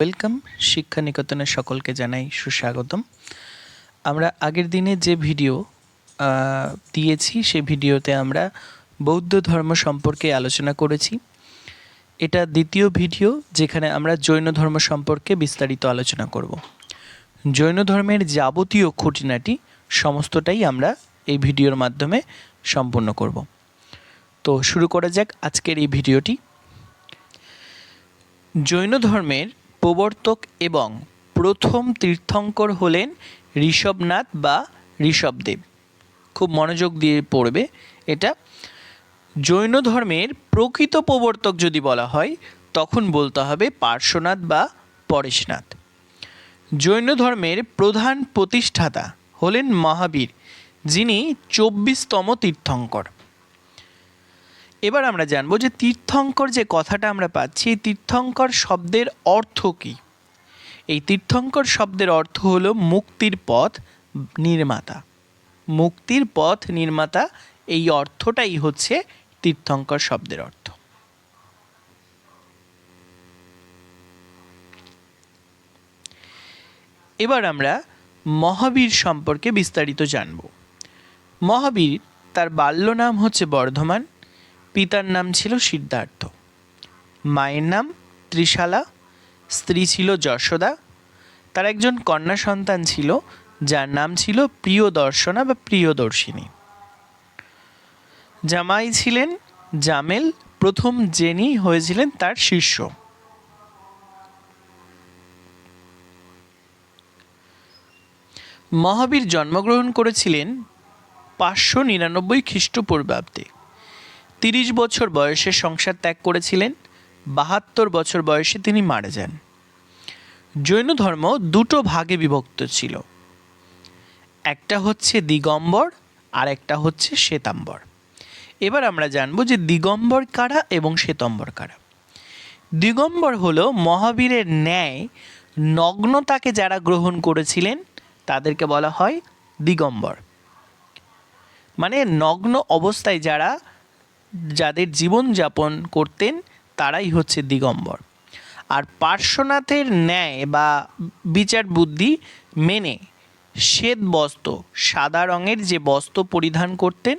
Welcome শিক্ষা নিকেতনের সকলকে জানাই সুস্বাগতম। আমরা আগের দিনে যে ভিডিও দিয়েছি, সেই ভিডিওতে আমরা বৌদ্ধ ধর্ম সম্পর্কে আলোচনা করেছি। এটা দ্বিতীয় ভিডিও যেখানে আমরা জৈন ধর্ম সম্পর্কে বিস্তারিত আলোচনা করব। জৈন ধর্মের যাবতীয় খুঁটিনাটি সমস্তটাই আমরা এই ভিডিওর মাধ্যমে সম্পূর্ণ করব। তো শুরু করা যাক আজকের এই ভিডিওটি। জৈন ধর্মের প্রবর্তক এবং প্রথম তীর্থঙ্কর হলেন ঋষভনাথ বা ঋষভদেব। খুব মনোযোগ দিয়ে পড়বে এটা। জৈন ধর্মের প্রকৃত প্রবর্তক যদি বলা হয়, তখন বলতে হবে পার্শ্বনাথ বা পরেশনাথ। জৈন ধর্মের প্রধান প্রতিষ্ঠাতা হলেন মহাবীর, যিনি চব্বিশতম তীর্থঙ্কর। এবার আমরা জানব যে তীর্থঙ্কর যে কথাটা আমরা পাচ্ছি, এই তীর্থঙ্কর শব্দের অর্থ কী? এই তীর্থঙ্কর শব্দের অর্থ হলো মুক্তির পথ, নির্মাতা। মুক্তির পথ, নির্মাতা, এই অর্থটাই হচ্ছে তীর্থঙ্কর শব্দের অর্থ। এবার আমরা মহাবীর সম্পর্কে বিস্তারিত জানব। মহাবীর, তার বাল্য নাম হচ্ছে বর্ধমান। পিতার নাম ছিল সিদ্ধার্থ। মায়ের নাম ত্রিশালা, স্ত্রী ছিল যশোদা। তার একজন কন্যা সন্তান ছিল, যার নাম ছিল প্রিয় দর্শনা বা প্রিয়দর্শিনী। জামাই ছিলেন জামেল, প্রথম জেনি হয়েছিলেন তার শিষ্য। মহাবীর জন্মগ্রহণ করেছিলেন পাঁচশো নিরানব্বই খ্রিস্টপূর্বাব্দে। তিরিশ বছর বয়সে সংসার ত্যাগ করেছিলেন, বাহাত্তর বছর বয়সে তিনি মারা যান। জৈন ধর্ম দুটো ভাগে বিভক্ত ছিল। একটা হচ্ছে দিগম্বর আর একটা হচ্ছে শ্বেতাম্বর। এবার আমরা জানব যে দিগম্বর কারা এবং শ্বেতম্বর কারা। দিগম্বর হল মহাবীরের ন্যায় নগ্নতাকে যারা গ্রহণ করেছিলেন, তাদেরকে বলা হয় দিগম্বর। মানে নগ্ন অবস্থায় যারা যাদের জীবনযাপন করতেন তারাই হচ্ছে দিগম্বর। আর পার্শ্বনাথের ন্যায় বা বিচার বুদ্ধি মেনে শ্বেত বস্ত্র, সাদা রঙের যে বস্ত্র পরিধান করতেন,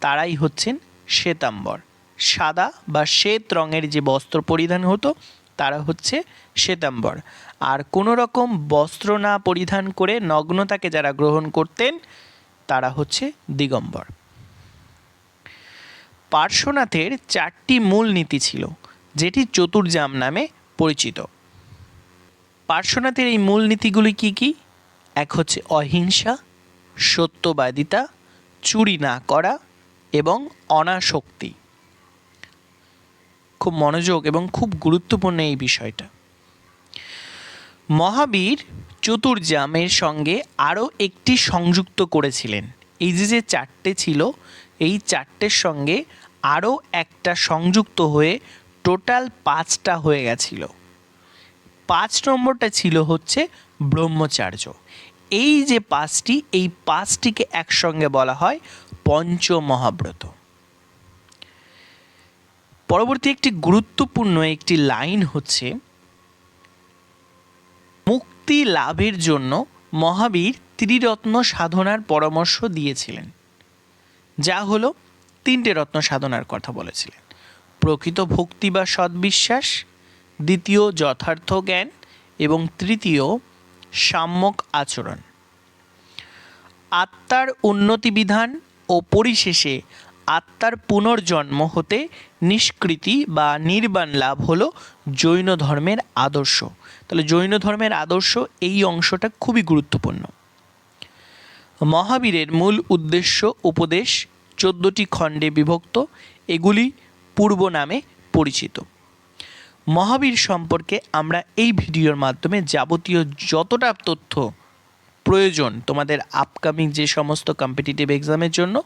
তারাই হচ্ছেন শ্বেতাম্বর। সাদা বা শ্বেত রঙের যে বস্ত্র পরিধান হতো, তারা হচ্ছে শ্বেতাম্বর। আর কোনো রকম বস্ত্র না পরিধান করে নগ্নতাকে যারা গ্রহণ করতেন, তারা হচ্ছে দিগম্বর। পার্শ্বনাথের চারটি মূল নীতি ছিল, যেটি চতুর্জাম নামে পরিচিত। পার্শ্বনাথের এই মূল নীতিগুলি কী কী? এক হচ্ছে অহিংসা, সত্যবাদিতা, চুরি না করা এবং অনাসক্তি। খুব মনোযোগ এবং খুব গুরুত্বপূর্ণ এই বিষয়টা। মহাবীর চতুর্জামের সঙ্গে আরও একটি সংযুক্ত করেছিলেন। এই যে যে চারটে ছিল, এই চারটের সঙ্গে আরও একটা সংযুক্ত হয়ে টোটাল পাঁচটা হয়ে গেছিল। পাঁচ নম্বরটা ছিল হচ্ছে ব্রহ্মচার্য। এই যে পাঁচটি, এই পাঁচটিকে একসঙ্গে বলা হয় পঞ্চমহাব্রত। পরবর্তী একটি গুরুত্বপূর্ণ একটি লাইন হচ্ছে, মুক্তি লাভের জন্য মহাবীর ত্রিরত্ন সাধনার পরামর্শ দিয়েছিলেন। যা হলো তিনটে রত্ন সাধনার কথা বলেছিলেন। প্রকৃত ভক্তি বা সদ্বিশ্বাস, দ্বিতীয় যথার্থ জ্ঞান এবং তৃতীয় সাম্যক আচরণ। আত্মার উন্নতি বিধান ও পরিশেষে আত্মার পুনর্জন্ম হতে নিষ্কৃতি বা নির্বাণ লাভ হলো জৈন ধর্মের আদর্শ। তাহলে জৈন ধর্মের আদর্শ এই অংশটা খুবই গুরুত্বপূর্ণ। মহাবীরের মূল উদ্দেশ্য উপদেশ চোদ্দটি খণ্ডে বিভক্ত, এগুলি পূর্ব নামে পরিচিত। মহাবীর সম্পর্কে আমরা এই ভিডিওর মাধ্যমে যাবতীয় যতটা তথ্য প্রয়োজন তোমাদের আপকামিং যে সমস্ত কম্পিটিটিভ এক্সামের জন্য,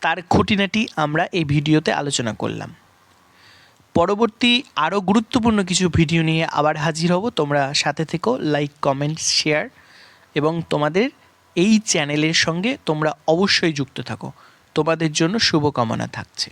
তার খুঁটিনাটি আমরা এই ভিডিওতে আলোচনা করলাম। পরবর্তী আরও গুরুত্বপূর্ণ কিছু ভিডিও নিয়ে আবার হাজির হব। তোমরা সাথে থেকো লাইক কমেন্ট শেয়ার এবং তোমাদের এই চ্যানেলের সঙ্গে তোমরা অবশ্যই যুক্ত থাকো। তোমাদের জন্য শুভকামনা থাকছে।